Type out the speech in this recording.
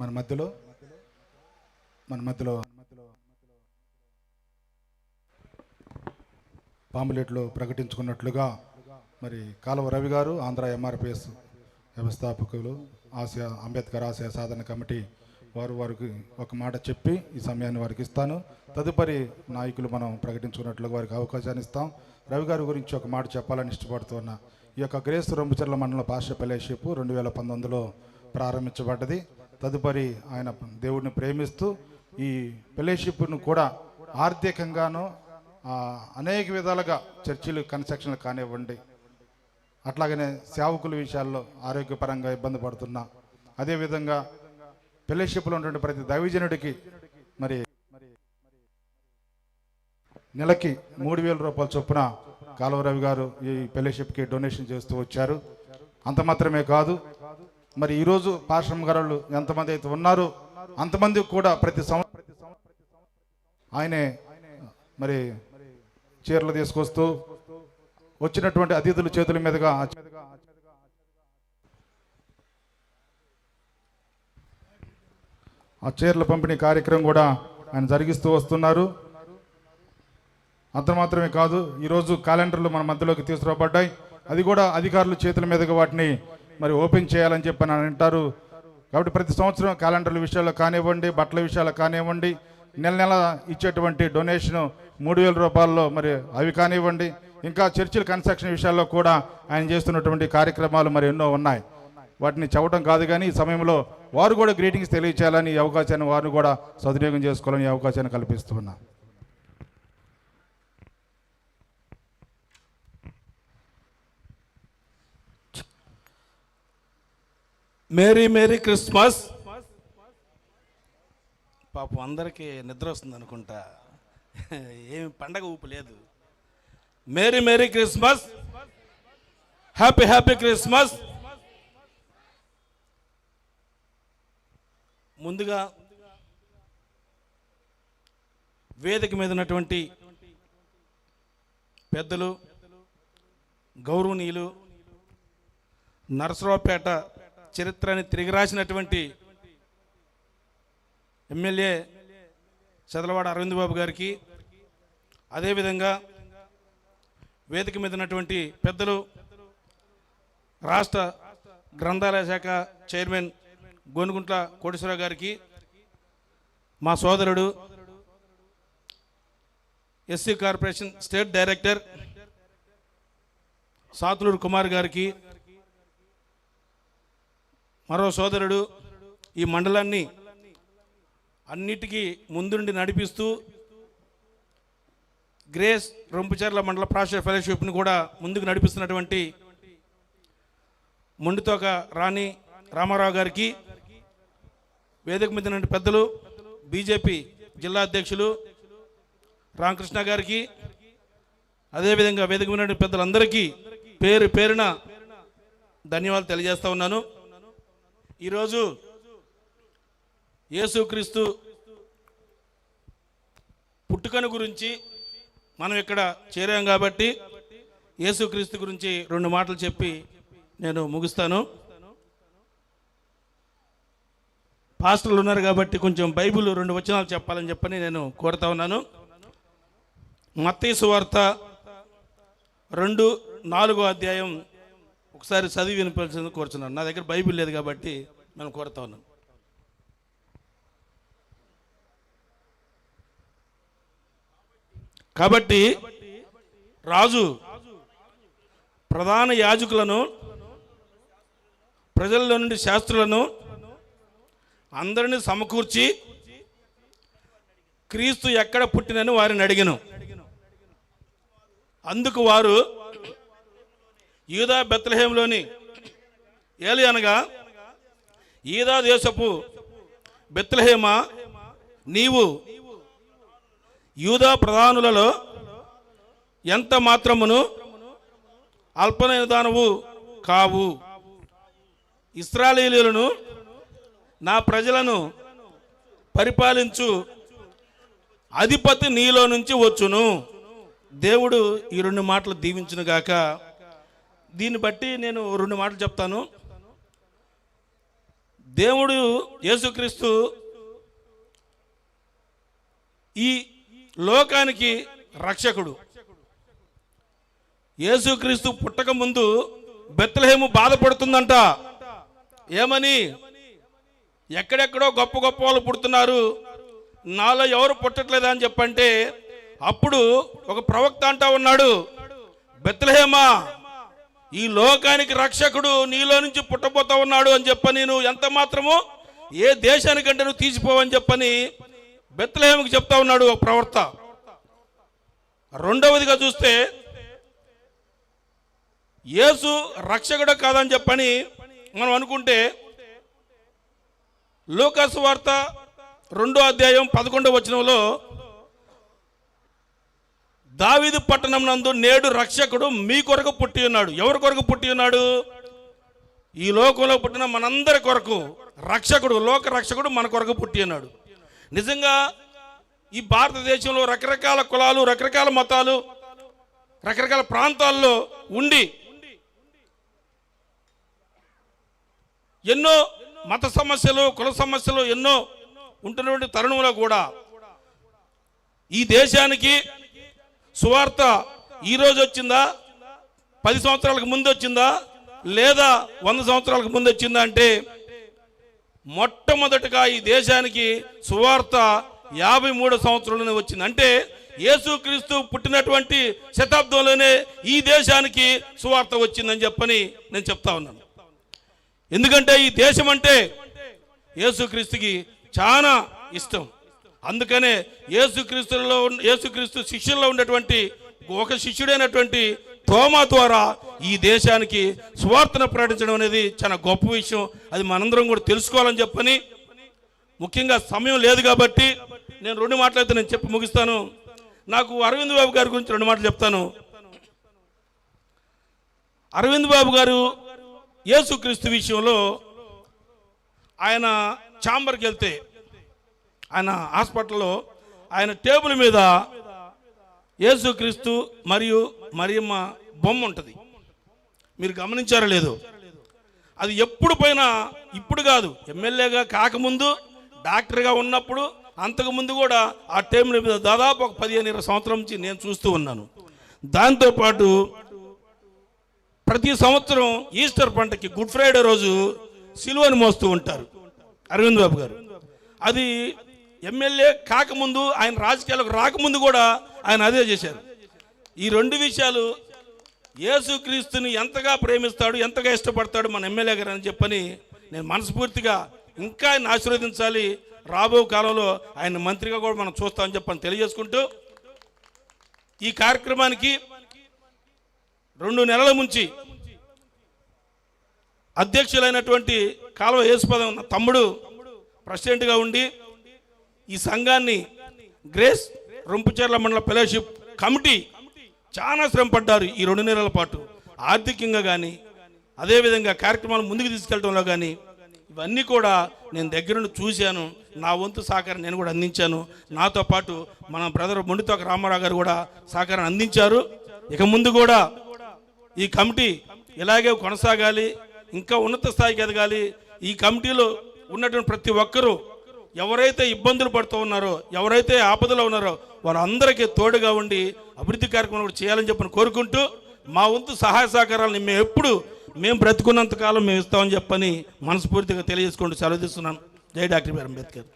మన మధ్యలో? మన మధ్యలో? పాంబులెట్లో ప్రకటించుకున్నట్లుగా మరి కాలువ రవి గారు ఆంధ్ర ఎంఆర్పిఎస్ వ్యవస్థాపకులు ఆసియా అంబేద్కర్ ఆసియా సాధన కమిటీ వారు వారికి ఒక మాట చెప్పి ఈ సమయాన్ని వారికి ఇస్తాను. తదుపరి నాయకులు మనం ప్రకటించుకున్నట్లుగా వారికి అవకాశాన్ని ఇస్తాం. రవి గారి గురించి ఒక మాట చెప్పాలని ఇష్టపడుతున్నా ఈ యొక్క గ్రేస్ రొంబుచర్ల మండల భాష ఫెలోషిప్ రెండు వేల పంతొమ్మిదిలో ప్రారంభించబడ్డది. తదుపరి ఆయన దేవుడిని ప్రేమిస్తూ ఈ ఫెలోషిప్ను కూడా ఆర్థికంగాను అనేక విధాలుగా చర్చిలు కన్స్ట్రక్షన్లు కానివ్వండి అట్లాగనే సేవకుల విషయాల్లో ఆరోగ్యపరంగా ఇబ్బంది పడుతున్నా అదేవిధంగా ఫెలోషిప్లో ఉన్నటువంటి ప్రతి దైవజనుడికి మరి నెలకి మూడు వేల రూపాయల చొప్పున కాలువరవి గారు ఈ ఫెలోషిప్కి డొనేషన్ చేస్తూ వచ్చారు. అంత మాత్రమే కాదు మరి ఈరోజు పాశ్రమ గారు ఎంతమంది అయితే ఉన్నారో అంతమంది కూడా ప్రతి సంవత్సరం ఆయనే మరి చీరలు తీసుకొస్తూ వచ్చినటువంటి అతిథుల చేతుల మీదుగా ఆ చీరల పంపిణీ కార్యక్రమం కూడా ఆయన జరిగిస్తూ వస్తున్నారు. అంత మాత్రమే కాదు ఈరోజు క్యాలెండర్లు మన మధ్యలోకి తీసుకురాబడ్డాయి. అది కూడా అధికారుల చేతుల మీదుగా వాటిని మరి ఓపెన్ చేయాలని చెప్పి అని అంటారు. కాబట్టి ప్రతి సంవత్సరం క్యాలెండర్ల విషయాల్లో కానివ్వండి బట్టల విషయాల్లో కానివ్వండి నెల నెల ఇచ్చేటువంటి డొనేషన్ మూడు వేల రూపాయల్లో మరి అవి కానివ్వండి ఇంకా చర్చిల కన్స్ట్రక్షన్ విషయాల్లో కూడా ఆయన చేస్తున్నటువంటి కార్యక్రమాలు మరి ఎన్నో ఉన్నాయి. వాటిని చెప్పడం కాదు కానీ ఈ సమయంలో వారు కూడా గ్రీటింగ్స్ తెలియచేయాలని ఈ అవకాశాన్ని వారు కూడా సద్వినియోగం చేసుకోవాలని ఈ అవకాశాన్ని కల్పిస్తున్నా మేరీ మేరీ క్రిస్మస్. పాపం అందరికీ నిద్ర వస్తుంది అనుకుంటా. ఏమి పండగ ఊపు లేదు. Merry merry Christmas. Happy happy Christmas. ముందుగా వేదిక మీద ఉన్నటువంటి పెద్దలు గౌరవనీయులు నరసరావుపేట చరిత్రని తిరిగి రాసినటువంటి ఎమ్మెల్యే చదలవాడ అరవింద్ బాబు గారికి అదేవిధంగా వేదిక మీద ఉన్నటువంటి పెద్దలు రాష్ట్ర గ్రంథాలయ శాఖ చైర్మన్ గోనుగుంట్ల కోటేశ్వరరావు గారికి మా సోదరుడు SC corporation state director Sathuluru Kumar గారికి మరో సోదరుడు ఈ మండలాన్ని అన్నిటికీ ముందుండి నడిపిస్తూ గ్రేస్ రొంపుచర్ల మండల ప్రాశ ఫెలోషిప్ని కూడా ముందుకు నడిపిస్తున్నటువంటి మొండితోక రాణి రామారావు గారికి వేదిక మీద పెద్దలు బీజేపీ జిల్లా అధ్యక్షులు రామకృష్ణ గారికి అదేవిధంగా వేదిక మీద పెద్దలందరికీ పేరు పేరున ధన్యవాదాలు తెలియజేస్తా ఉన్నాను. ఈరోజు యేసుక్రీస్తు పుట్టుకను గురించి మనం ఇక్కడ చేరాం కాబట్టి యేసుక్రీస్తు గురించి రెండు మాటలు చెప్పి నేను ముగిస్తాను. పాస్టర్లు ఉన్నారు కాబట్టి కొంచెం బైబిల్ రెండు వచనాలు చెప్పాలని చెప్పని నేను కోరుతా ఉన్నాను. మత్తీసు సువార్త రెండు నాలుగో అధ్యాయం ఒకసారి చదివి వినిపించింది కోరుచున్నాను. నా దగ్గర బైబిల్ లేదు కాబట్టి మనం కోరుతా ఉన్నాను కాబట్టి రాజు ప్రధాన యాజకులను ప్రజల్లో నుండి శాస్త్రులను అందరిని సమకూర్చి క్రీస్తు ఎక్కడ పుట్టినని వారిని అడిగిన. అందుకు వారు యూదా బెత్లహేంలోని ఏలి అనగా ఈదా దేశపు బెత్లహేమ నీవు యూదా ప్రధానులలో ఎంత మాత్రమును అల్పనైన దానవు కావు? ఇస్రాయేలీలను నా ప్రజలను పరిపాలించు అధిపతి నీలో నుంచి వచ్చును. దేవుడు ఈ రెండు మాటలు దీవించునుగాక. దీన్ని బట్టి నేను రెండు మాటలు చెప్తాను. దేవుడు యేసుక్రీస్తు ఈ లోకానికి రక్షకుడు. యేసుక్రీస్తు పుట్టక ముందు బెత్తలహేము బాధపడుతుందంట. ఏమని? ఎక్కడెక్కడో గొప్ప గొప్ప వాళ్ళు పుడుతున్నారు. నాలో ఎవరు పుట్టట్లేదా అని చెప్పంటే అప్పుడు ఒక ప్రవక్త అంటా ఉన్నాడు బెత్తలహేమా ఈ లోకానికి రక్షకుడు నీలో నుంచి పుట్టబోతా ఉన్నాడు అని చెప్పని నువ్వు ఎంత మాత్రము ఏ దేశానికంటే నువ్వు తీసిపోవని చెప్పని బెత్తలేముకి చెప్తా ఉన్నాడు ఒక ప్రవర్త రెండవదిగా చూస్తే యేసు రక్షకుడు కాదని చెప్పని మనం అనుకుంటే లోకాసు వార్త రెండో అధ్యాయం పదకొండవ వచనంలో దావీదు పట్టణం నందు నేడు రక్షకుడు మీ కొరకు పుట్టి ఉన్నాడు. ఎవరి కొరకు పుట్టి ఉన్నాడు? ఈ లోకంలో పుట్టిన మనందరి కొరకు రక్షకుడు లోక రక్షకుడు మన కొరకు పుట్టి ఉన్నాడు. నిజంగా ఈ భారతదేశంలో రకరకాల కులాలు రకరకాల మతాలు రకరకాల ప్రాంతాల్లో ఉండి ఎన్నో మత సమస్యలు కుల సమస్యలు ఎన్నో ఉంటున్నటువంటి తరుణంలో కూడా ఈ దేశానికి సువార్త ఈరోజు వచ్చిందా? పది సంవత్సరాలకు ముందు వచ్చిందా? లేదా వంద సంవత్సరాలకు ముందు వచ్చిందా అంటే మొట్టమొదటిగా ఈ దేశానికి సువార్త యాభై మూడు సంవత్సరంలోనే వచ్చింది. అంటే యేసుక్రీస్తు పుట్టినటువంటి శతాబ్దంలోనే ఈ దేశానికి సువార్త వచ్చిందని చెప్పని నేను చెప్తా ఉన్నాను. ఎందుకంటే ఈ దేశం అంటే యేసుక్రీస్తుకి చాలా ఇష్టం. అందుకనే యేసుక్రీస్తులో యేసుక్రీస్తు శిష్యుల్లో ఉన్నటువంటి ఒక శిష్యుడైనటువంటి తోమా ద్వారా ఈ దేశానికి సువార్తను ప్రకటించడం అనేది చాలా గొప్ప విషయం. అది మనందరం కూడా తెలుసుకోవాలని చెప్పని ముఖ్యంగా సమయం లేదు కాబట్టి నేను రెండు మాటలైతే నేను చెప్పి ముగిస్తాను. నాకు అరవింద్ బాబు గారి గురించి రెండు మాటలు చెప్తాను. అరవింద్ బాబు గారు యేసుక్రీస్తు విషయంలో ఆయన ఛాంబర్కి వెళ్తే ఆయన హాస్పిటల్లో ఆయన టేబుల్ మీద యేసుక్రీస్తు మరియు మరియమ్మ బొమ్మ ఉంటుంది. మీరు గమనించారో లేదో? అది ఎప్పుడు పోయినా ఇప్పుడు కాదు. ఎమ్మెల్యేగా కాకముందు డాక్టర్గా ఉన్నప్పుడు అంతకుముందు కూడా ఆ టేబుల్ మీద దాదాపు ఒక పదిహేను ఇరవై సంవత్సరం నుంచి నేను చూస్తూ ఉన్నాను. దాంతోపాటు ప్రతి సంవత్సరం ఈస్టర్ పంటకి గుడ్ ఫ్రైడే రోజు సిలువని మోస్తూ ఉంటారు. అరవింద్ బాబు గారు. అది ఎమ్మెల్యే కాకముందు ఆయన రాజకీయాలకు రాకముందు కూడా ఆయన అదే చేశారు. ఈ రెండు విషయాలు యేసుక్రీస్తుని ఎంతగా ప్రేమిస్తాడు ఎంతగా ఇష్టపడతాడు మన ఎమ్మెల్యే గారు అని చెప్పని నేను మనస్ఫూర్తిగా ఇంకా ఆయన ఆశీర్వదించాలి. రాబో కాలంలో ఆయన మంత్రిగా కూడా మనం చూస్తామని చెప్పని తెలియజేసుకుంటూ ఈ కార్యక్రమానికి రెండు నెలల నుంచి అధ్యక్షులైనటువంటి కాలువ యేసుపదం తమ్ముడు ప్రెసిడెంట్గా ఉండి ఈ సంఘాన్ని గ్రేస్ రొంపుచేర్ల మండల ఫెలోషిప్ కమిటీ చాలా శ్రమ పడ్డారు ఈ రెండు నెలల పాటు. ఆర్థికంగా కానీ అదేవిధంగా కార్యక్రమాలు ముందుకు తీసుకెళ్ళడంలో కానీ ఇవన్నీ కూడా నేను దగ్గరుండి చూశాను. నా వంతు సహకారం నేను కూడా అందించాను. నాతో పాటు మన బ్రదర్ మొండితోక రామారావు గారు కూడా సహకారం అందించారు. ఇక ముందు కూడా ఈ కమిటీ ఇలాగే కొనసాగాలి ఇంకా ఉన్నత స్థాయికి ఎదగాలి. ఈ కమిటీలో ఉన్నటువంటి ప్రతి ఒక్కరూ ఎవరైతే ఇబ్బందులు పడుతూ ఉన్నారో ఎవరైతే ఆపదలో ఉన్నారో వారందరికీ తోడుగా ఉండి అభివృద్ధి కార్యక్రమం కూడా చేయాలని చెప్పని కోరుకుంటూ మా వంతు సహాయ సహకారాలను మేము ఎప్పుడు మేము బ్రతుకున్నంత కాలం మేము ఇస్తామని చెప్పని మనస్ఫూర్తిగా తెలియజేసుకుంటూ సెలవు తీస్తున్నాం జై డాక్టర్ బిఆర్ అంబేద్కర్.